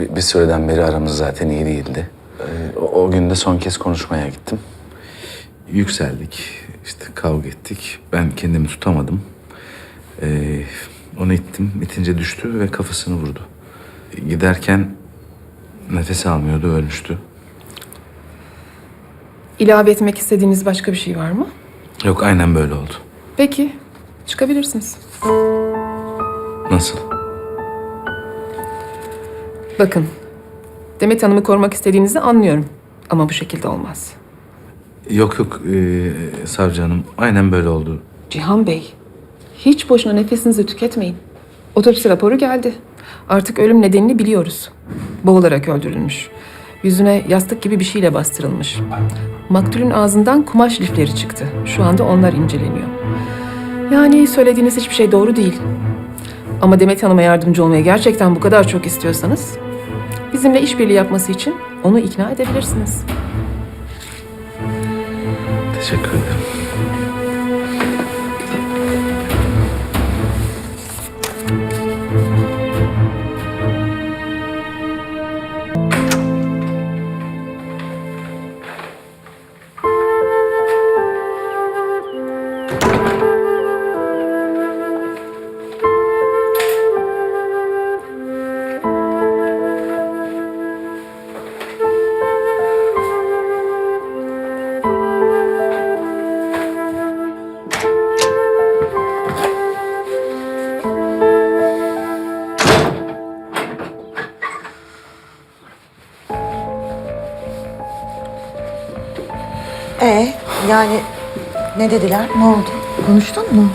bir, bir süreden beri aramız zaten iyi değildi. Ee, o, o gün de son kez konuşmaya gittim. Yükseldik, işte kavga ettik. Ben kendimi tutamadım. Ee, onu ittim, itince düştü ve kafasını vurdu. Giderken nefes almıyordu, ölmüştü. İlave etmek istediğiniz başka bir şey var mı? Yok, aynen böyle oldu. Peki, çıkabilirsiniz. Nasıl? Bakın, Demet Hanım'ı korumak istediğinizi anlıyorum. Ama bu şekilde olmaz. Yok yok, ee, savcı hanım. Aynen böyle oldu. Cihan Bey, hiç boşuna nefesinizi tüketmeyin. Otopsi raporu geldi. Artık ölüm nedenini biliyoruz. Boğularak öldürülmüş. Yüzüne yastık gibi bir şeyle bastırılmış. Maktulün ağzından kumaş lifleri çıktı. Şu anda onlar inceleniyor. Yani söylediğiniz hiçbir şey doğru değil. Ama Demet Hanım'a yardımcı olmaya gerçekten bu kadar çok istiyorsanız... ...bizimle işbirliği yapması için onu ikna edebilirsiniz. Teşekkür ederim. Yani ne dediler? Ne oldu? Konuştun mu?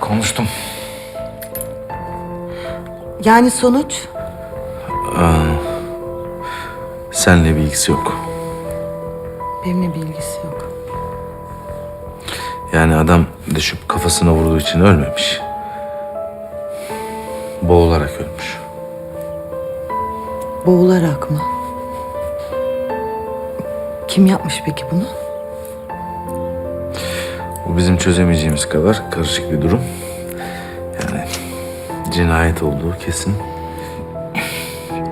Konuştum. Yani sonuç? Seninle bir ilgisi yok. Benimle bir ilgisi yok. Yani adam düşüp kafasına vurduğu için ölmemiş. Boğularak ölmüş. Boğularak mı? Kim yapmış peki bunu? Bu bizim çözemeyeceğimiz kadar karışık bir durum. Yani cinayet olduğu kesin.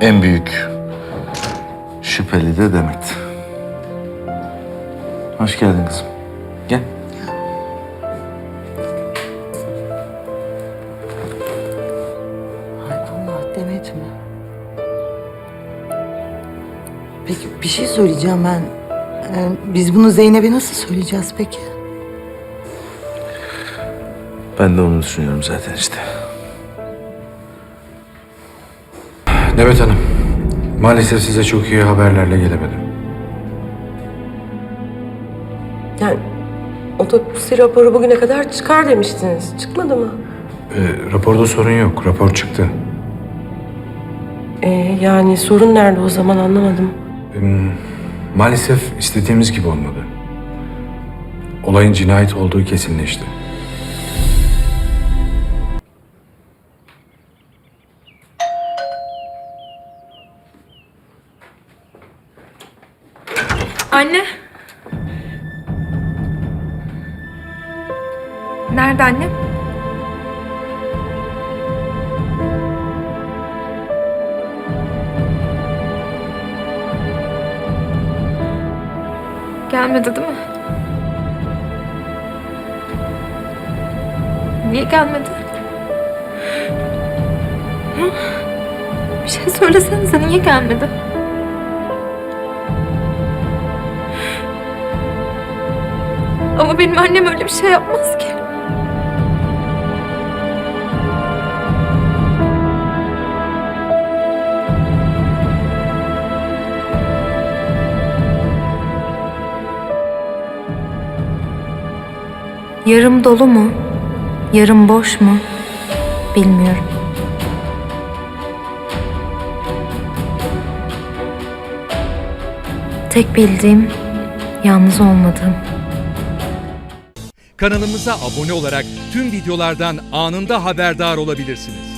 En büyük şüpheli de Demet. Hoş geldin kızım. Gel. Hay Allah Demet mi? Peki bir şey söyleyeceğim ben. Ee, biz bunu Zeynep'e nasıl söyleyeceğiz peki? Ben de onu düşünüyorum zaten işte. Demet Hanım, maalesef size çok iyi haberlerle gelemedim. Yani otopsi raporu bugüne kadar çıkar demiştiniz. Çıkmadı mı? Ee, raporda sorun yok, rapor çıktı. Ee, yani sorun nerede o zaman anlamadım. Hmm, maalesef istediğimiz gibi olmadı. Olayın cinayet olduğu kesinleşti. Anne. Nerede annem? Gelmedi değil mi? Niye gelmedi? Bir şey söylesenize niye gelmedi? Ama benim annem öyle bir şey yapmaz ki. Yarım dolu mu? Yarım boş mu? Bilmiyorum. Tek bildiğim yalnız olmadığım. Kanalımıza abone olarak tüm videolardan anında haberdar olabilirsiniz.